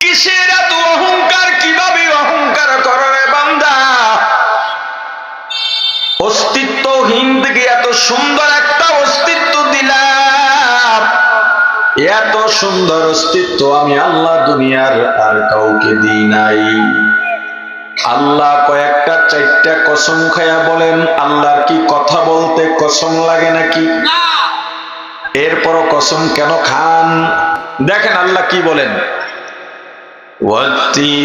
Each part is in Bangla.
কিসের এত অহংকার? কীভাবে অহংকার করো বান্দা? অস্তিত্বহীন থেকে এত সুন্দর একটা অস্তিত্ব দিলাম। এত সুন্দর অস্তিত্ব আমি আল্লাহ দুনিয়ার আর কাউকে দিই নাই। আল্লাহ কয়েকটা চারটা কসম খায়া বলেন আল্লাহর কি কথা বলতে কসম লাগে নাকি? এরপরও কসম কেন খান? দেখেন আল্লাহ কি বলেন। والتين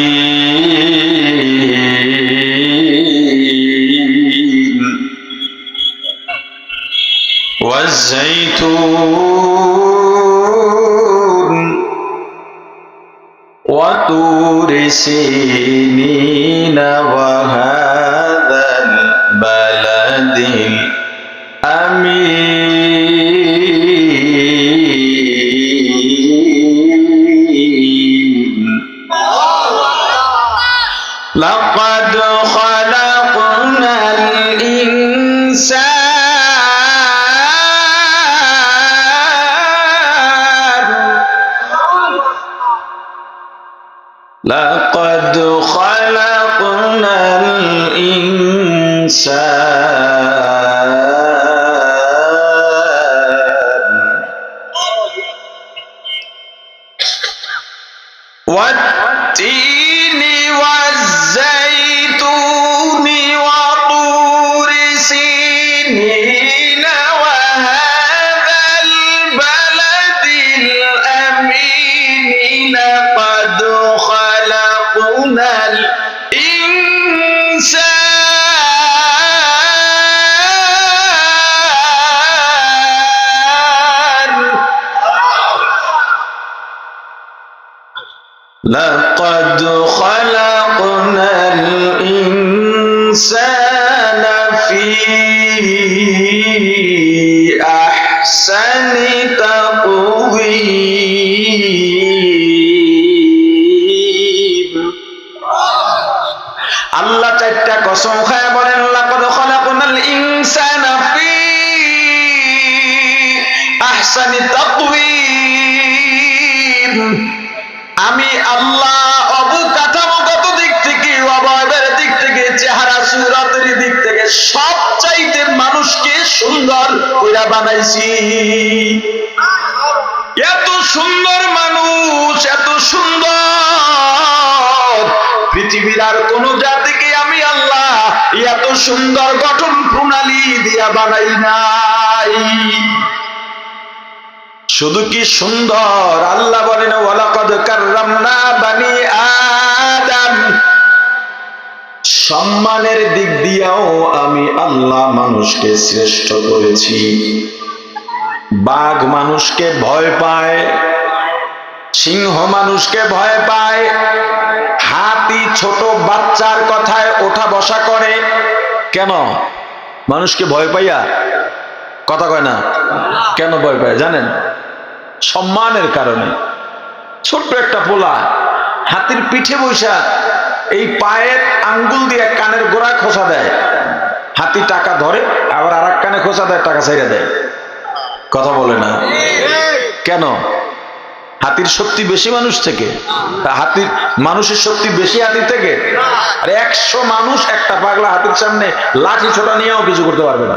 والزيتون وطور سينين وهذا البلد الأمين. الإنسان لقد خلقنا الإنسان في أحسن تقويم আল্লাহ চারটা কসম খায় বলেন লাকাদ খালাকনাল ইনসানা ফি আহসানি তাকওয়িম কইরা বানাইছি। এত সুন্দর মানুষ, এত সুন্দর। পৃথিবীর আর কোন জাতিকে আমি আল্লাহ এত সুন্দর গঠন প্রণালী দিয়া বানাই নাই। শুধু কি সুন্দর? আল্লাহ বলেন, ওয়ালাকাদ কাররামনা বানি আদম। সম্মানের দিক দিয়েও আমি আল্লাহ মানুষকে শ্রেষ্ঠ করেছি। বাঘ মানুষকে ভয় পায়, সিংহ মানুষকে ভয় পায়, হাতি ছোট বাচ্চার কথায় ওঠা বসা করে। কেন? মানুষকে ভয় পাইয়া? কথা কয় না। কেন ভয় পায় জানেন? সম্মানের কারণে। ছোট্ট একটা পোলা, হাতির পিঠে বৈশা এই পায়ের আঙ্গুল দিয়ে কানের গোড়ায় খোসা দেয়। হাতি টাকা ধরে, আবার আর কানে খোসা দেয়, টাকা ছেড়ে দেয়। কথা বলে না। কেন? হাতির শক্তি বেশি মানুষ থেকে। হাতির, মানুষের শক্তি বেশি হাতির থেকে? আর একশো মানুষ একটা পাগলা হাতির সামনে লাঠি ছোটা নিয়েও কিছু করতে পারবে না।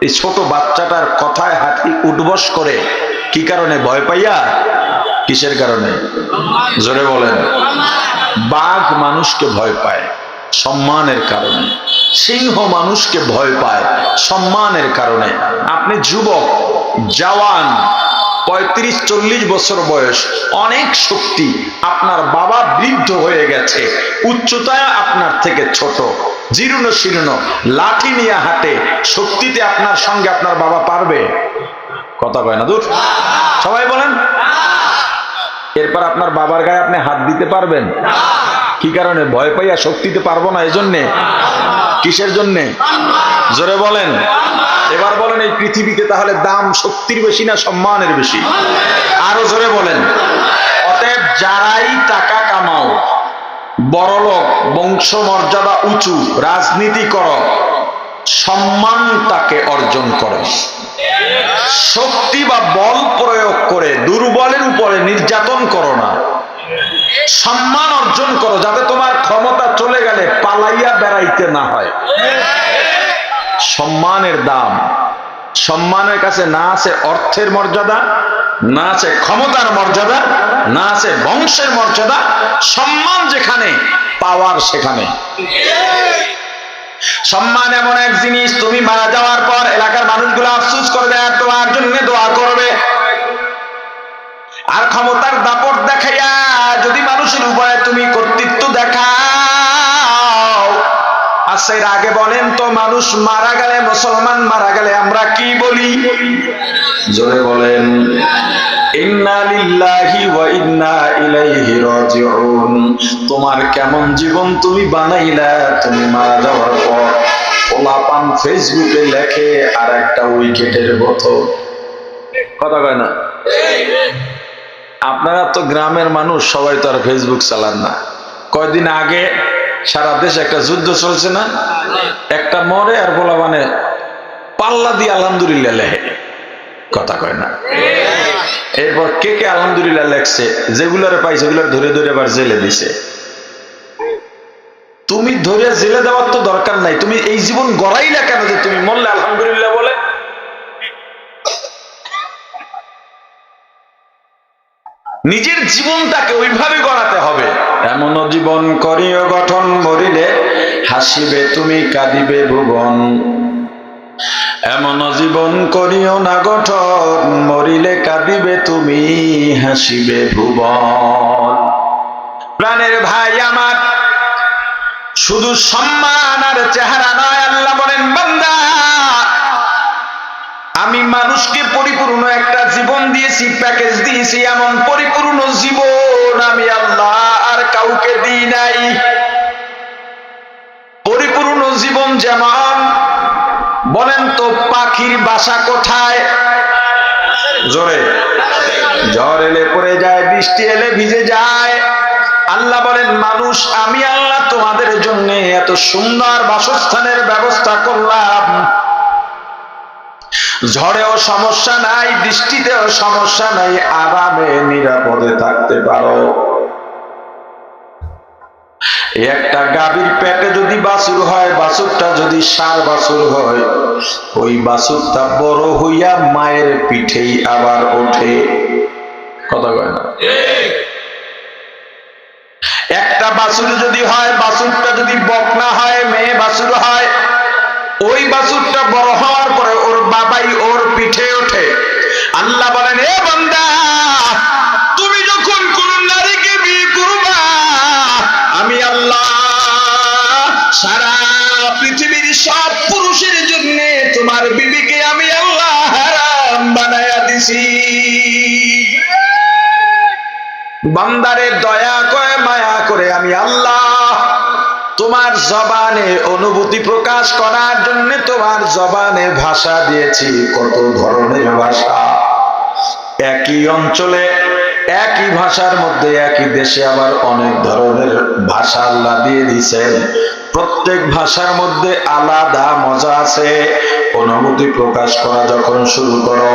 এই ছোট বাচ্চাটার কথায় হাতি উঠবস করে, কি কারণে ভয় পাইয়া? কিসের কারণে? জোরে বলেন। বাঘ মানুষকে ভয় পায় সম্মানের কারণে। সিংহ মানুষকে ভয় পায় সম্মানের কারণে। আপনি যুবক, জওয়ান, পঁয়ত্রিশ, চল্লিশ বছর বয়স, অনেক শক্তি আপনার বাবা বৃদ্ধ হয়ে গেছে। উচ্চতায় আপনার থেকে ছোট। জীর্ণ শীর্ণ, লাঠি নিয়ে হাঁটে, শক্তিতে আপনার সঙ্গে আপনার বাবা পারবে। কথা কয় না দূর? সবাই বলেন? এরপর আপনার বাবার গায়ে আপনি হাত দিতে পারবেন? কি কারণে? ভয় পাইয়া শক্তিতে পারব না, এজন্যে? কিসের জন্যে? জোরে বলেন। এবার বলেন, এই পৃথিবীতে তাহলে দাম শক্তির বেশি না সম্মানের বেশি? আরও জোরে বলেন। অতএব যারাই টাকা কামাও বড়লোক বংশ মর্যাদা উঁচু, রাজনীতি কর, সম্মান তাকে অর্জন করে। শক্তি বা বল প্রয়োগ করে দুর্বলের উপরে নির্যাতন করো না। সম্মান অর্জন করো যাতে তোমার ক্ষমতা চলে গেলে পালাইয়া বেড়াইতে না হয়। সম্মানের দাম। সম্মানের কাছে না আছে অর্থের মর্যাদা, না আছে ক্ষমতার মর্যাদা, না আছে বংশের মর্যাদা। সম্মান যেখানে, পাওয়ার সেখানে। সম্মান এমন এক জিনিস, তুমি মারা যাওয়ার পর এলাকার মানুষগুলো আফসুস করবে আর তোমার জন্য দোয়া করবে। আর ক্ষমতার দাপট দেখাইয়া যদি মানুষের উপরে তুমি কর্তৃত্ব দেখাও। আচ্ছা আগে বলেন তো, মানুষ মারা গেলে, মুসলমান মারা গেলে আমরা কি বলি? জোরে বলেন। তোমার কেমন জীবন তুমি বানাইলা, তুমি মারা যাওয়ার পর পোলাপান ফেসবুকে লেখে আর একটা উইকেটের মতো কথা কয় না? আপনারা তো গ্রামের মানুষ, সবাই তো আর ফেসবুক চালান না। কয়দিন আগে সারা দেশে একটা যুদ্ধ চলছে না? একটা মরে আর বলা মানে পাল্লা দিয়ে আলহামদুলিল্লাহ লেখে। কথা কয় না। এরপর কে কে আলহামদুলিল্লাহ লেখছে, যেগুলারে পাই সেগুলার ধরে ধরে আবার জেলে দিছে। তুমি ধরে জেলে দেওয়ার তো দরকার নাই, তুমি এই জীবন গড়াই না কেন যে তুমি মরলে আলহামদুলিল্লাহ বলে? নিজের জীবনটাকে ওইভাবে গড়াতে হবে। এমন জীবন করিও গঠন মরিলে, হাসিবে তুমি, কাঁদিবে ভুবন। এমন জীবন করিও না গঠন, মরিলে কাঁদিবে তুমি, হাসিবে ভুবন। প্রাণের ভাই আমার, শুধু সম্মান আর চেহারা নয়, আল্লাহ বলেন, বান্দা, আমি মানুষকে পরিপূর্ণ একটা জীবন দিয়েছি, প্যাকেজ দিয়েছি, এমন পরিপূর্ণ জীবন আমি আল্লাহ আর কাউকে দিই নাই। পরিপূর্ণ জীবন যেমন বলেন তো পাখির বাসা কোথায়? জোরে। ঝড় এলে পড়ে যায়, বৃষ্টি এলে ভিজে যায়। আল্লাহ বলেন, মানুষ, আমি আল্লাহ তোমাদের জন্য এত সুন্দর বাসস্থানের ব্যবস্থা করলাম। ঝড়েও সমস্যা নাই, বৃষ্টিতেও সমস্যা নাই, আরামে নিরাপদে থাকতে পারো। একটা গাভীর পেটে যদি বাছুর হয়, বাছুরটা যদি সার বাছুর হয়, ওই বড় হইয়া মায়ের পিঠেই আবার ওঠে। কথা কয় না? একটা যদি হয় যদি বকনা হয়, মেয়ে বাছুর হয়, ওই বাছুরটা বড় হওয়ার পরে ওর দিছি বান্দারে দয়া করে, মায়া করে আমি আল্লাহ তোমার জবানে অনুভূতি প্রকাশ করার জন্য তোমার জবানে ভাষা দিয়েছি। কত ধরনের ভাষা। একই অঞ্চলে, একই ভাষার মধ্যে, একই দেশে আবার অনেক ধরনের ভাষা আল্লাহ দিয়ে দিয়েছেন। প্রত্যেক ভাষার মধ্যে আলাদা মজা আছে। অনুভূতি প্রকাশ করা যখন শুরু করো,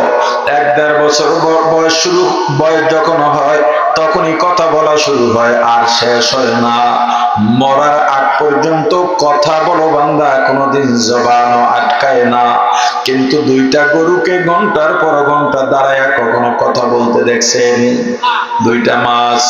এক দেড় বছর বয়স শুরু, বয়স যখন হয়, তখনই কথা বলা শুরু হয়, আর শেষ হয় না। মরার আগ পর্যন্ত কথা বলো বান্দা, কোনোদিন জবানও আটকায় না। কিন্তু দুইটা গরুকে ঘণ্টার পর ঘণ্টা দাঁড়ায় কখনো কথা বলতে দেখছেন? দুইটা মাছ